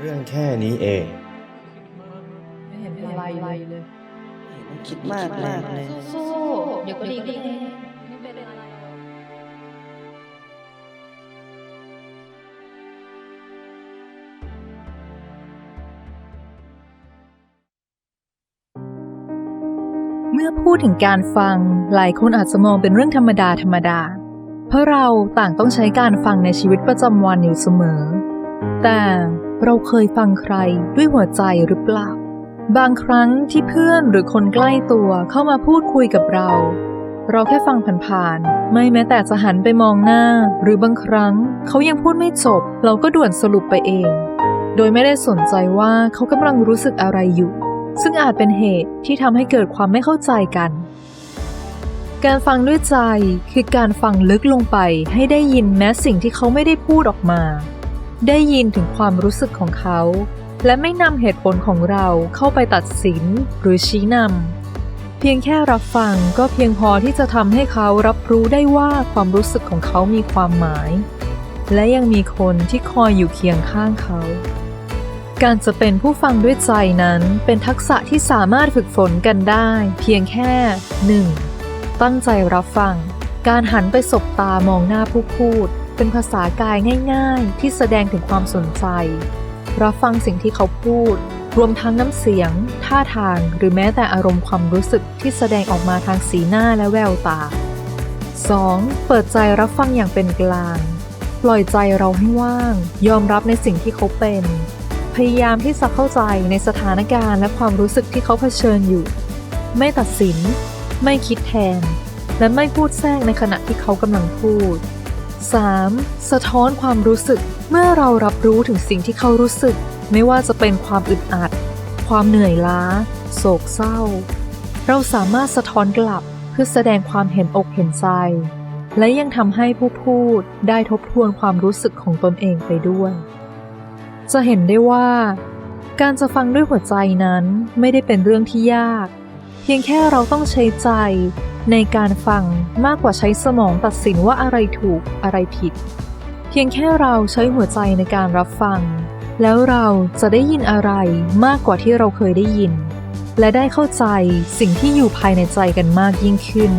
เรื่องแค่นี้เอง ไม่เห็นเป็นไรเลยคิดมากมากเลยสู้ๆเดี๋ยวก็ดีขึ้นเองไม่เป็นไรเมื่อพูดถึงการฟัง หลายคนอาจจะมองเป็นเรื่องธรรมดาธรรมดา เพราะเราต่างต้องใช้การฟังในชีวิตประจำวันอยู่เสมอ แต่ เราเคยฟังใครด้วยหัวใจหรือเปล่า บางครั้งที่เพื่อนหรือคนใกล้ตัวเข้ามาพูดคุยกับเรา เราแค่ฟังผ่านๆ ไม่แม้แต่จะหันไปมองหน้า หรือบางครั้งเขายังพูดไม่จบ เราก็ด่วนสรุปไปเอง โดยไม่ได้สนใจว่าเขากำลังรู้สึกอะไรอยู่ ซึ่งอาจเป็นเหตุที่ทำให้เกิดความไม่เข้าใจกันการฟังด้วยใจคือการฟังลึกลงไปให้ได้ยินแม้สิ่งที่เขาไม่ได้พูดออกมา ได้ยินถึงความรู้สึกของเขา และไม่นำเหตุผลของเราเข้าไปตัดสินหรือชี้นำเพียงแค่รับฟังก็เพียงพอที่จะทำให้เขารับรู้ได้ว่าความรู้สึกของเขามีความหมาย และยังมีคนที่คอยอยู่เคียงข้างเขา การจะเป็นผู้ฟังด้วยใจนั้นเป็นทักษะที่สามารถฝึกฝนกันได้ เพียงแค่ 1. ตั้งใจรับฟัง การหันไปสบตามองหน้าผู้พูด เป็นภาษากายง่ายๆ ที่แสดงถึงความสนใจ รับฟังสิ่งที่เขาพูด รวมทั้งน้ำเสียง ท่าทาง หรือแม้แต่อารมณ์ความรู้สึกที่แสดงออกมาทางสีหน้าและแววตา 2. เปิดใจรับฟังอย่างเป็นกลาง ปล่อยใจเราให้ว่าง ยอมรับในสิ่งที่เขาเป็น พยายามที่จะเข้าใจในสถานการณ์และความรู้สึกที่เขาเผชิญอยู่ ไม่ตัดสิน ไม่คิดแทน และไม่พูดแทรกในขณะที่เขากำลังพูด 3. สะท้อนความรู้สึก เมื่อเรารับรู้ถึงสิ่งที่เขารู้สึก ไม่ว่าจะเป็นความอึดอัด ความเหนื่อยล้า โศกเศร้า เราสามารถสะท้อนกลับเพื่อแสดงความเห็นอกเห็นใจ และยังทำให้ผู้พูดได้ทบทวนความรู้สึกของตนเองไปด้วย จะเห็นได้ว่า การจะฟังด้วยหัวใจนั้นไม่ได้เป็นเรื่องที่ยาก เพียงแค่เราต้องใช้ใจ ในการฟังมากกว่าใช้สมองตัดสินว่าอะไรถูกอะไรผิด เพียงแค่เราใช้หัวใจในการรับฟัง แล้วเราจะได้ยินอะไรมากกว่าที่เราเคยได้ยิน และได้เข้าใจสิ่งที่อยู่ภายในใจกันมากยิ่งขึ้น